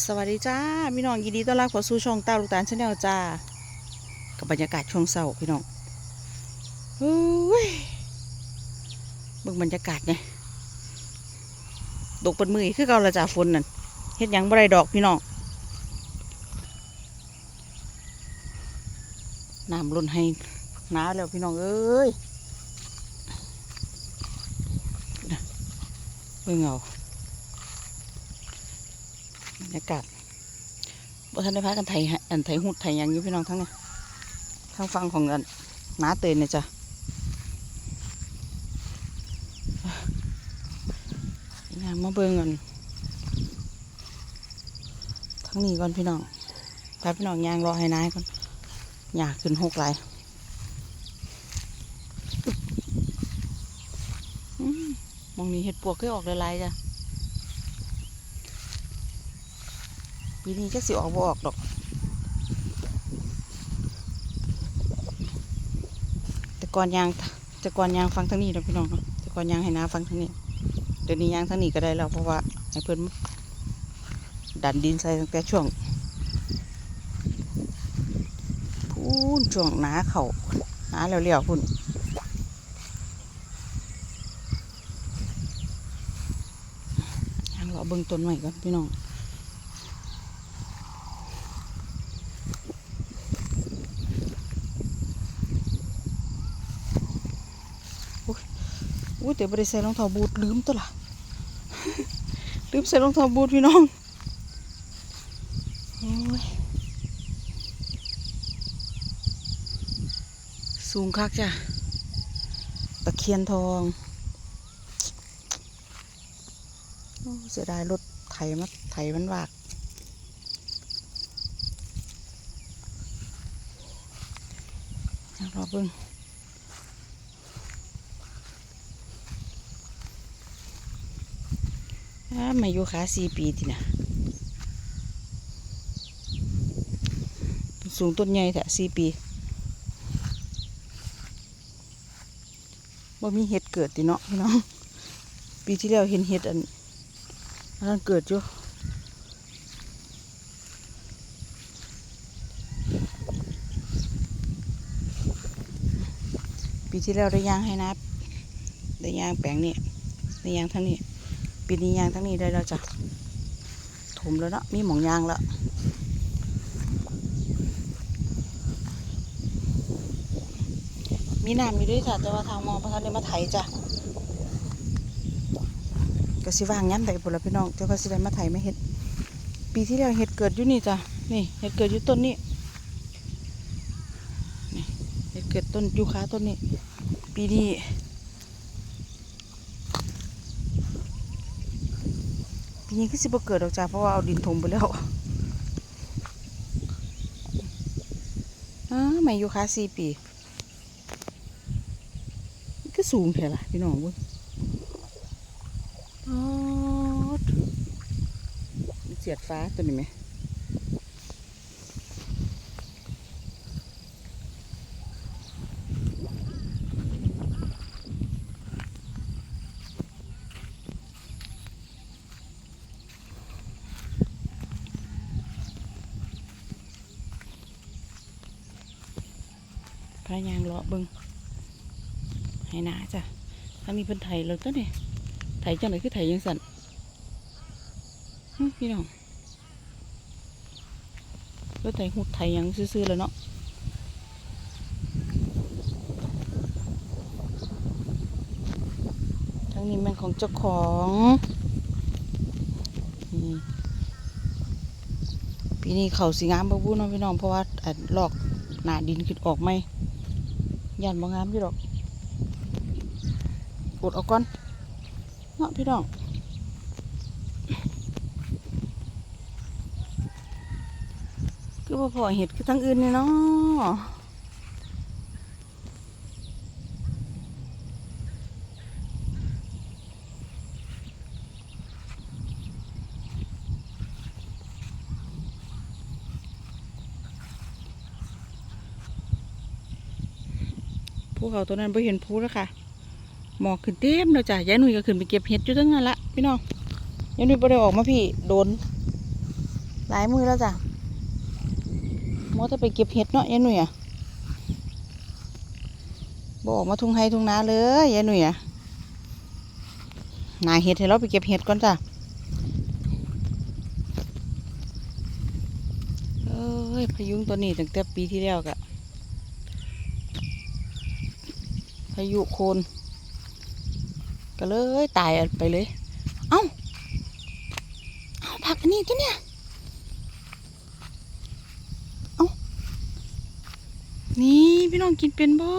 สวัสดีจ้าพี่น้องยินดีต้อนรับเข้าสู่ช่องเต้าลูกตาลชาแนลจ้ากับบรรยากาศช่วงเช้าพี่น้องอุ้ยเบิ่งบรรยากาศเนี่ยดกเป็นมือคือเก่าละจ้าฝนนั่นเฮ็ดยังบ่ได้ดอกพี่น้องน้ำล้นให้หนาแล้วพี่น้องเอ้ยเบิ่งเอา รยากาศบ่ทันได้พากันไถหะอันไถหุดไถหยังอยู่พี่น้องทั้งนี้ทางฟังของอันน้าเตยเนี่ยจ้ะยางมาเบิ่งกันทั้งนี้ก่อนพี่น้องพาพี่น้องยางรอให้นายก่อนอยากขึ้นหกไหลายอืมมองนี้เห็ดปวกก็ออกหลายๆจ้ะ ปีนี้จะสิออกบ่ออกดอก แต่ก่อนยางแต่ก่อนยางฟังทั้งนี้นะพี่น้องเนาะแต่ก่อนยางให้น้าฟังทั้งนี้ เดี๋ยวนี้ยางทั้งนี้ก็ได้แล้วเพราะว่าให้เพิ่นดันดินใส่ตั้งแต่ช่วงพูนช่วงหนาเขาหนาเลี้ยวๆพุ่นยางรอเบิ่งต้นใหม่ก่อนพี่น้อง เสียวไปใส่รองเท้าบูทลืมตัวละลืมใส่รองเท้าบูทพี่น้องโอ้ยสูงคักจ้ะตะเคียนทองเสียดายรถไถมาไถมันวากอยากรอเบิ่ง อ้ามาอยู่ขาสี่ปีทีนะสูงต้นใหญ่แท้สี่ปีว่ามีเห็ดเกิดติเนาะพี่น้องปีที่แล้วเห็นเห็ดอันอันนั้นเกิดอยู่ปีที่แล้วได้ย่างให้นับได้ย่างแปลงนี่ได้ย่างทั้งนี้ ปีนี้ยางทั้งนี้ได้แล้วจ้ะถมแล้วเนาะมีหมองยางแล้วมีน้ำอยู่ด้วยจ้ะแต่ว่าทางมองพระท่านได้มาไถจ้ะก็สิว่างยันได้บุละพี่น้องเจ้าก็สิได้มาไถไม่เห็ด ปีที่แล้วเห็ดเกิดอยู่นี่จ้ะนี่เห็ดเกิดอยู่ต้นนี้นี่เห็ดเกิดต้นยูคาต้นนี้ ปีนี้ ปีนี้คือสิบเกิดดอกจ้าเพราะว่าเอาดินถมไปแล้วอ้าไม่อยู่ค่าสี่ปีก็สูงแค่ละพี่น้องวุ้ยอ๋อมันเสียดฟ้าตัวนี้ไหมายางเลาะเบิงให้หนาจ้ะทางนี้เป็นไถเลยตัวนี่ไถจังไหนคือไถยังสั่นพี่น้องก็ไถหุดไถยังซื่อๆแล้วเนาะทางนี้มันของเจ้าของปีนี้เขาสีงามบ่บุ้เนาะพี่น้องเพราะว่าอันลอกหนาดินขึ้นออกไหม ยันบางามอยู่ดอกกดออกก่อนเนาะพี่น้องคือพอเห็ดคือทั้งอื่นนี่เนาะ ภูเขาตัวนั้นไ่เห็นภูแล้วค่ะ หมอกขึ้นเต็มเลยจ้ะยายหนุ่ยก็ขึ้นไปเก็บเห็ดอยู่ตั้งนั้นละพี่น้องยายหนุ่ยไ่ได้ออกมาพี่โดน หลายมือแล้วจ้ะมอจะไปเก็บเห็ดเนาะยายหนุ่ยอะบออกมาทุ่งไฮทุ่งนาเลยยายหนุ่ยอะนาเห็ดให้เราไปเก็บเห็ดก่อนจ้ะเอ้ยพายุงตัวนี้ตั้งแต่ปีที่แล้วกะ พายุโคน ก็เลยตายไปเลย เอ้า เอาผักอันนี้ตัวเนี่ย เอานี่พี่น้องกินเป็นบ่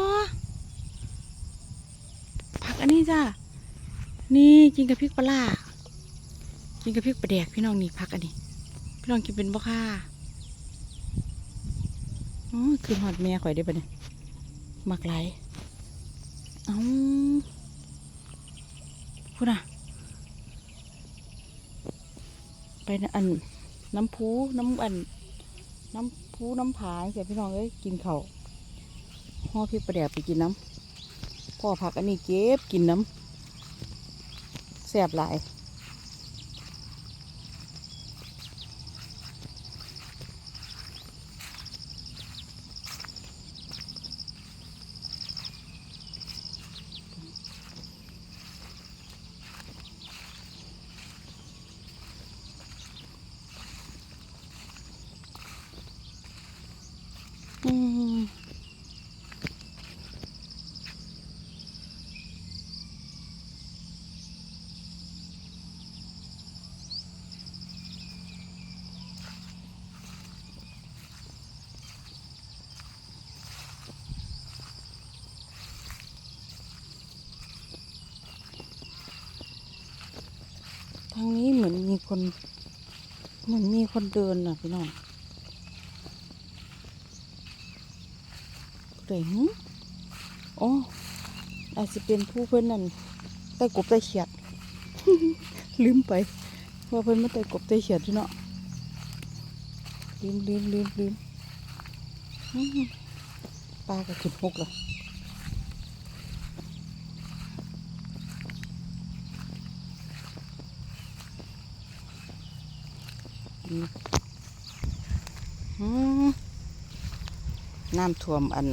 ผักอันนี้จ้านี่กินกับพริกปลาร้ากินกับพริกปลาแดกพี่น้องนี่ผักอันนี้ พี่น้องกินเป็นบ่ค่ะอ๋อคือหอดแม่ข่อยได้ปะเนี่ยมักไหล เอาพูดน่ะไปนะอัน น้ำพูน้ำอัน น้ำพูน้ำผาเสียพี่น้องเอ้ยกินเขาห่อพริกประเดี๋ยวไปกินน้ำพ่อผักอันนี้เก็บกินน้ำแสบหลาย คนเหมือนมีคนเดินน่ะพี่น้องเจ๋งโอ้อาจจะเป็นผู้เพื่อนนั่นใต้กบใต้เขียด ลืมไปว่าเพื่อนมาใต้กบใต้เขียดอยู่เนาะลืมลืมลืมลืมปลาก็ขึ้นหกเลยอืมอืม น้ำท่วมอัน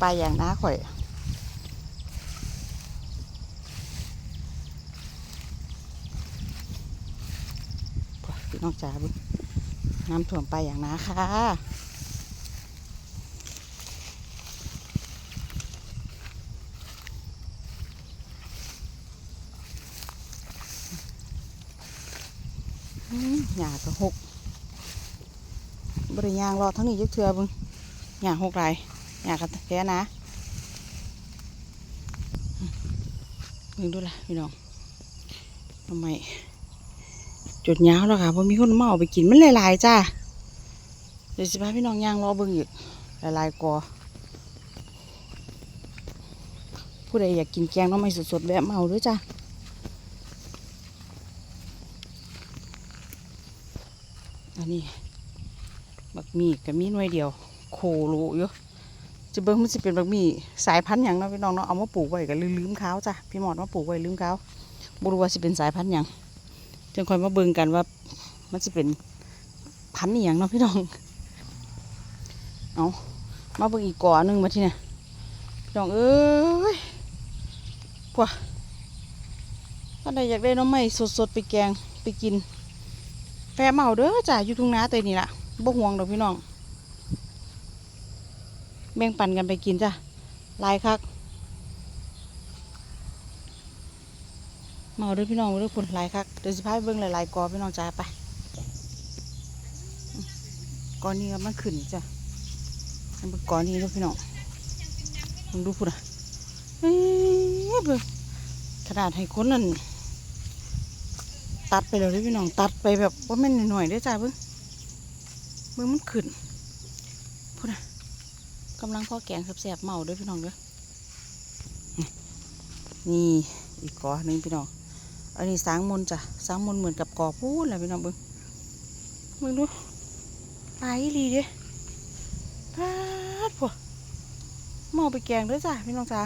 ปลายอย่างน้าข่อย พี่น้องจ๋าบุน้ำท่วมไปลายอย่างน้าค่ะ หญ้าก็หกบริยางรอทั้งนี้ยึกเทือเบึงหยาหกไรหยากันแท้นะมึงดูละพี่น้องทำไมจุดยาวแล้วค่ะเพราะมีคนเอาไปกินมันหลายๆจ้าเดี๋ยวสิพาพี่น้องย่างรอเบิ่งอีกหลายๆกอผู้ใดอยากกินแกงหน้องไม้สดๆแวะเอาด้วยจ้า อันนี้บักมี่กับมีหน่วยเดียว โคโลอยู่จะเบิ้งมันจะเป็นบักมี่สายพันธุ์หยังเนาะพี่น้องเนาะเอามาปลูกไว้ก็ลืมๆเขาจ้ะพี่หมอดมาปลูกไว้ลืมเขาบรู้ว่าจะเป็นสายพันธุ์หยังจึงคอยมาเบิ่งกันว่ามันจะเป็นพันธุ์อย่างเนาะพี่น้องเอามาเบิ่งอีกก่อหนึงมาที่เนี่ยพี่น้องเอ้ยพวกถ้าใดอยากได้น้องไม้สดๆไปแกงไปกิน แฟเมาเด้อจ้ะอยู่ทุ่งนาเตยนี่ล่ะบ่ห่วงดอกพี่น้องแบ่งปันกันไปกินจ้ะลายคักเมาเด้วยพี่น้องเด้วยคนลายคักเดี๋ยวสิพาไปเบิ่งหลายๆกอพี่น้องจ้าไปกอนี้ก็มันขึ้นจ้ะมันเป็นกอนี้เด้วพี่น้องมึงดูพุ่นอะเอ้ยเบิ่งขนาดให้คนนั่น ตัดไปเลยเด้อพี่น้องตัดไปแบบว่าแม่นหน่อยๆเด้จ้าเบิ่งมือมันขึ้นพูดนะกำลังพ่อแกงแสบๆเมาด้วยพี่น้องเด้อนี่อีกกอหนึ่งพี่น้องอันนี้สางมนจ้ะสางมนเหมือนกับกอพูดแหละพี่น้องเบิ้งเบิ้งดูปลาอีหลีเด้พาดพวกเมาไปแกงด้วยจ้ะพี่น้องจ้า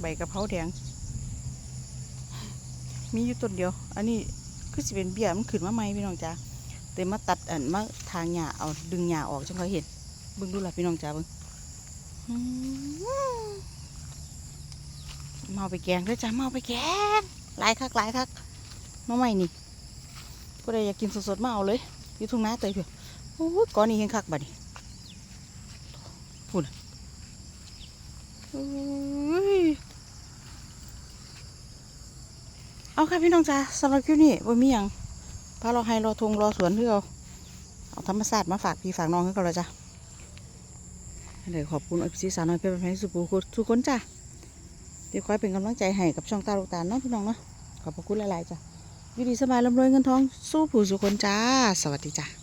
ใบกะเพราแดง มีอยู่ต้นเดียว อันนี้คือสิเป็นเบี้ยมันขึ้นมาใหม่พี่น้องจ้าแต่มาตัดอันมาทางหญ้าเอาดึงหญ้าออกจังค่อยเห็นเบิ่งดูล่ะพี่น้องจ้าเบิ่งอืมมาไปแกงด้วยจ้ามาเอาไปแกงหลายคักหลายคักน้องใหม่นี่ผู้ใดอยากกินสดๆมาเอาเลยอยู่ทุ่งนาเตยเพียวโอ้ยก้อนนี้เห็นคักบัดนี้พูดอย เอาค่ะพี่น้องจ้าสำหรับคลิปนี้ว่มีอยังพาเราให้รอทงรอสวนเพื่อเอาเอาธรรมศาสตร์มาฝากพี่ฝากน้องให้กันเลยจ้ะเดี๋ยวขอบคุณอภิสิสาน้อยเพื่อนแฟนสุภูทุกคนจ้ะเดี๋ยวคอยเป็นกำลังใจให้กับช่องตาลูกตาลเนาะพี่น้องเนาะขอบพระคุณหลายๆจ้ะอยู่ดีสบายร่ำรวยเงินทองสู้ผู้สุคนจ้า สวัสดีจ้ะ